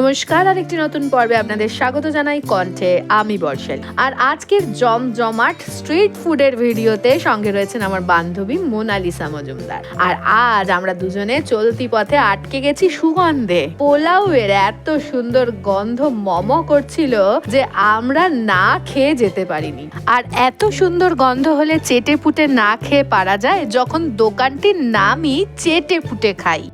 নমস্কার আর একটি নতুন পর্বে আপনাদের স্বাগত জানাই কণ্ঠে আমি বর্ষাল। আর আজকের জমজমাট স্ট্রিট ফুডের ভিডিওতে সঙ্গে রয়েছেন আমার বান্ধবী মোনালিসা মজুমদার। আর আজ আমরা দুজনে চলতি পথে আটকে গেছি সুগন্ধে। পোলাও এর এত সুন্দর গন্ধ মম করছিল যে আমরা না খেয়ে যেতে পারিনি। আর এত সুন্দর গন্ধ হলে চেটে পুটে না খেয়ে পারা যায় যখন দোকানটির নামই চেটে পুটে খাই।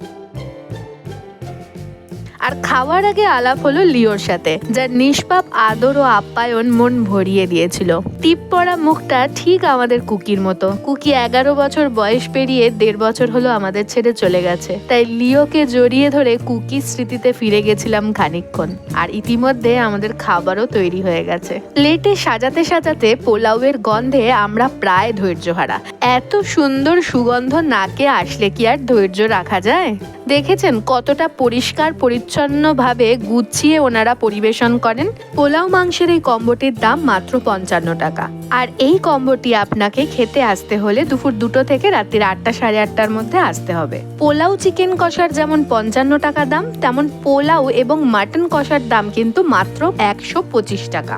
আর খাওয়ার আগে আলাপ হলো লিওর সাথে, যার নিষ্পাপ আদর ও আপ্যায়ন মন ভরিয়ে দিয়েছিল। টিপ পড়া মুখটা ঠিক আমাদের কুকির মতো। কুকি এগারো বছর বয়স পেরিয়ে দেড় বছর হলো আমাদের ছেড়ে চলে গেছে। তাই লিওকে জড়িয়ে ধরে কুকির স্মৃতিতে ফিরে গেছিলাম খানিকক্ষণ। আর ইতিমধ্যে আমাদের খাবারও তৈরি হয়ে গেছে। প্লেটে সাজাতে সাজাতে পোলাওয়ের গন্ধে আমরা প্রায় ধৈর্য হারা এত সুন্দর সুগন্ধ নাকে আসলে কি আর ধৈর্য রাখা যায়? দেখেছেন কতটা পরিষ্কার, পরিচ্ছন্নভাবে গুছিয়ে ওনারা পরিবেশন করেন? পোলাও মাংসের এই কম্বোটির দাম মাত্র পঞ্চান্ন টাকা। আর এই কম্বোটি আপনাকে খেতে আসতে হলে দুপুর দুটো থেকে রাত্রির আটটা সাড়ে আটটার মধ্যে আসতে হবে। পোলাও চিকেন কষার যেমন পঞ্চান্ন টাকা দাম, তেমন পোলাও এবং মাটন কষার দাম কিন্তু মাত্র একশো পঁচিশ টাকা।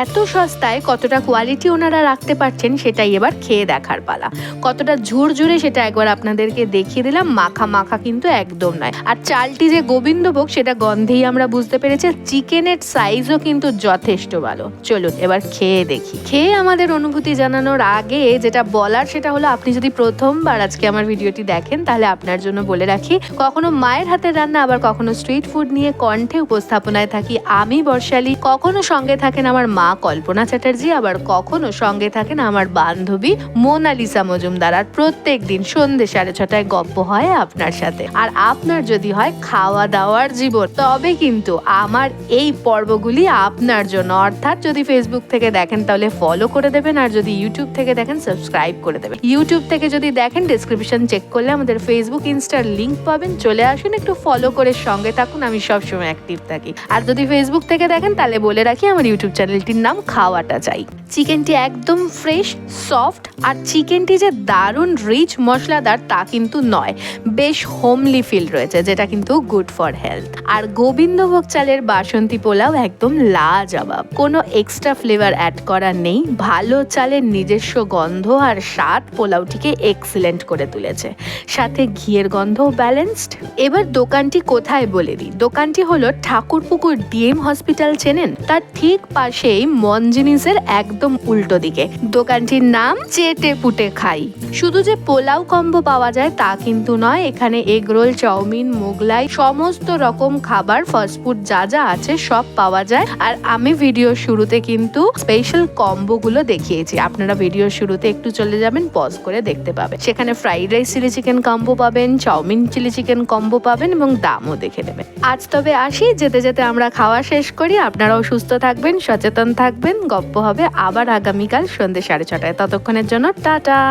এত সস্তায় কতটা কোয়ালিটি ওনারা রাখতে পারছেন সেটাই এবার খেয়ে দেখার পালা। কতটা ঝুরঝুরে সেটা একবার আপনাদেরকে দেখিয়ে দিলাম, মাখা মাখা কিন্তু একদম নয়। আর চালটি যে গোবিন্দভোগ, সেটা গন্ধেই আমরা বুঝতে পেরেছি চিকেনের সাইজও কিন্তু যথেষ্ট ভালো। চলুন এবার খেয়ে দেখি। খেয়ে আমাদের অনুভূতি জানানোর আগে যেটা বলার সেটা হলো, আপনি যদি প্রথমবার আজকে আমার ভিডিওটি দেখেন, তাহলে আপনার জন্য বলে রাখি, কখনো মায়ের হাতের রান্না, আবার কখনো স্ট্রিট ফুড নিয়ে কণ্ঠে উপস্থাপনায় থাকি আমি, বর্ষালী। কখনো সঙ্গে থাকেন আমার মা কল্পনা চ্যাটার্জি আবার কখনো সঙ্গে থাকেন আমার বান্ধবী মোনালিসা মজুমদার। আর প্রত্যেক দিন সন্ধ্যে সাড়ে ছটায় গপ্প হয় আপনার সাথে। আর আপনার যদি হয় খাওয়া দাওয়ার জীবন। তবে কিন্তু আমার এই পর্বগুলি আপনার জন্য। অর্থাৎ যদি ফেসবুক থেকে দেখেন তাহলে ফলো করে দেবেন। আর যদি ইউটিউব থেকে দেখেন সাবস্ক্রাইব করে দেবেন। ইউটিউব থেকে যদি দেখেন ডিসক্রিপশন চেক করলে আমাদের ফেসবুক ইনস্টার লিংক পাবেন। চলে আসুন, একটু ফলো করে সঙ্গে থাকুন। আমি সবসময় অ্যাক্টিভ থাকি। আর যদি ফেসবুক থেকে দেখেন, তাহলে বলে রাখি আমার ইউটিউব চ্যানেলটির নাম খাওয়াটা চাই। চিকেনটি একদম ফ্রেশ, সফট আর চিকেনটি যে দারুণ রিচ মশলাদার তা কিন্তু নয়। বেশ হোমলি ফিল রয়েছে, যেটা কিন্তু গুড ফর হেলথ আর গোবিন্দভোগ চালের বাসন্তী পোলাও একদম লাজবাব। কোনো এক্সট্রা ফ্লেভার অ্যাড করা নেই। ভালো চালের নিজস্ব গন্ধ আর স্বাদ পোলাওটিকে এক্সিলেন্ট করে তুলেছে। সাথে ঘিয়ের গন্ধও ব্যালেন্সড এবার দোকানটি কোথায় বলে দিই? দোকানটি হলো ঠাকুরপুকুর ডিএম হসপিটাল চেনেন? তার ঠিক পাশেই মনজিনিসের একদম উল্টো দিকে। দোকানটির নাম চেটে পুটে খাই। শুধু যে পোলাও কম্বো পাওয়া যায় তা কিন্তু নয়, এখানে এগ রোল, চাউমিন, মোগলাই, সমস্ত রকম খাবার ফাস্টফুড যা যা আছে সব পাওয়া যায়। আর আমি ভিডিও শুরুতে কিন্তু স্পেশাল কম্বো গুলো দেখিয়েছি। আপনারা ভিডিও শুরুতে একটু চলে যাবেন পজ করে দেখতে পাবেন। সেখানে fried rice chilli chicken combo পাবেন, চাউমিন চিলি চিকেন কম্বো পাবেন এবং দামও দেখে নেবেন। আজ তবে আসি, যেতে যেতে আমরা খাওয়া শেষ করি। আপনারাও সুস্থ থাকবেন, সচেতন থাকবেন। গপ্প হবে আবার আগামীকাল সন্ধ্যে সাড়ে ছটায়। ততক্ষণের জন্য টাটা!